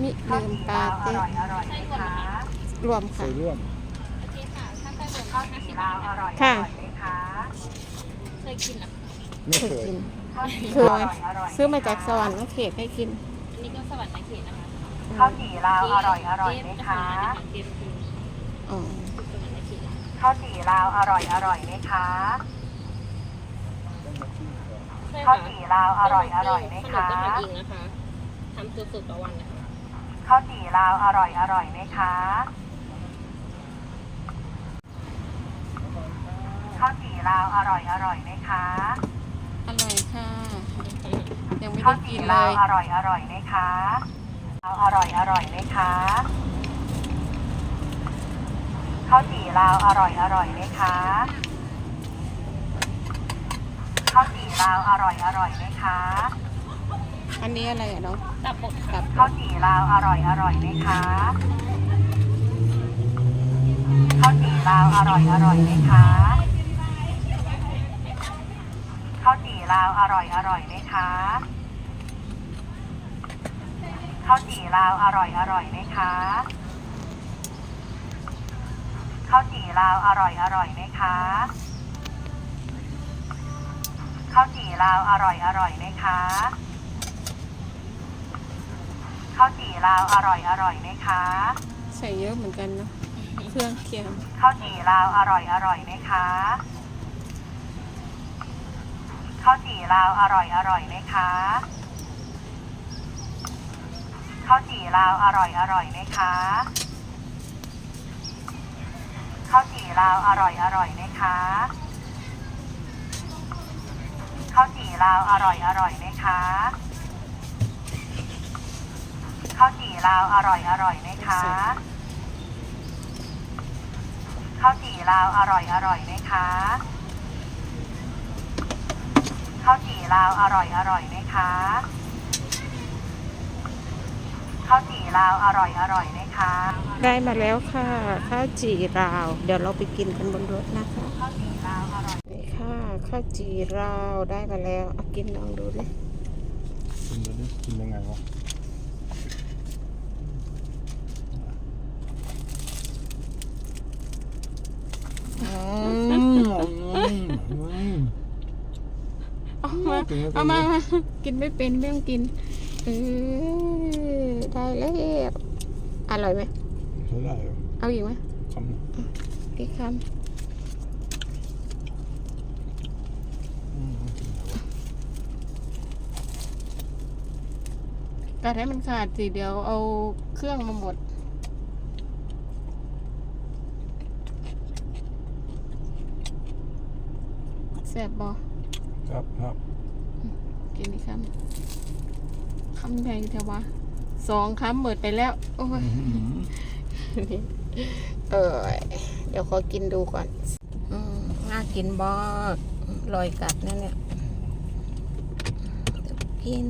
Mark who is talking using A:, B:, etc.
A: มิเรมกาเต้
B: ร
A: วมค่ะ
C: รวม
D: ค่ะไม่เค
A: เคยกินเค
B: ย
A: ซื้อมาจากสวรรค์เขตให้กิน
D: นี่ก็สวรรค์เขตนะคะ
B: ข้าวจี่ลาวอร่อยอร่อยไหมคะ
D: อ๋
A: อ
D: ข้า
B: วจี่ลาวอร่อยอร่อยไหมคะข้าวจี่ลาวอร่อยอร่อยไหม
D: คะทำสุดๆต่อวันนะคะ
B: ข้าวจีราวอร่อยอร่อยไหมคะข้าวจีราวอร่อยอร่อยไหมคะ
A: อร่อยค่ะ ยังไม่
B: ข้า
A: ได้
B: วจี
A: กินเล
B: ราวย อร่อยอร่อยไหมคะอร่อยอร่อยไหมคะข้าวจีราวอร่อยอร่อยไหมคะข้าวจีราวอร่อยอร่อยไหมคะ
A: อันนี้อะไรอะเนาะ
D: ตับบด
A: ตั
D: ค่ะ
A: บ
B: ข้าวจีราวอร่อยอร่อยไหมคะข้าวจีราวอร่อยอร่อยไหมคะข้าวจีราวอร่อยอร่อยไหมคะข้าวจีราวอร่อยอร่อยไหมคะข้าวจีราวอร่อยอร่อยไหมคะข้าวจีราวอร่อยอร่อยไหมคะ ข้าวจี่ลาวอร่อยอร่อยไหมคะ
A: ใส่เยอะเหมือนกันเนาะเครื่องเคียง
B: ข้าวจี่ลาวอร่อยอร่อยไหมคะข้าวจี่ลาวอร่อยอร่อยไหมคะข้าวจี่ลาวอร่อยอร่อยไหมคะข้าวจี่ลาวอร่อยอร่อยไหมคะข้าวจี่ลาวอร่อยอร่อยไหมคะ ข้าวจี่ ลาวอร่อยอร่อยไหมคะข้าวจี่ลาวอร่อยอร่อยไหมคะข้าวจี่ลาวอร่อยอร่อยไหมคะข้าวจี่ลาวอร่อยอร่อยไหมคะ
A: ได้มาแล้วค่ะ ข้าวจีราว เดี๋ยวเราไปกินกันบนรถนะคะ
B: ข้าวจี่ลาวอร่อย
A: นี่ค่ะข้าวจีราวได้มาแล้วเอากินลองดูเลย
C: กินดูดิกินยังไงวะ
A: อืม
C: อืมอืม
A: เอามาเอามามากินไม่เป็นไม่ต้องกินเออได้แล้วอร่อยไหม
C: ใช้ได้เหรอ
A: เอาอีกไหม
C: คำ
A: อีกค
C: อืมำ
A: กัดให้มันขาดสิเดี๋ยวเอาเครื่องมาหมด แซ่บบอ
C: ครับครับ
A: กินอีกคำคำใหญ่เถอะวะสองคำหมดไปแล้ว โอ้ย
C: อืม
A: เออเดี๋ยวขอกินดูก่อนอืมน่ากินบอกลอยกัดนั่นเนี่ยเดี๋ยวกิน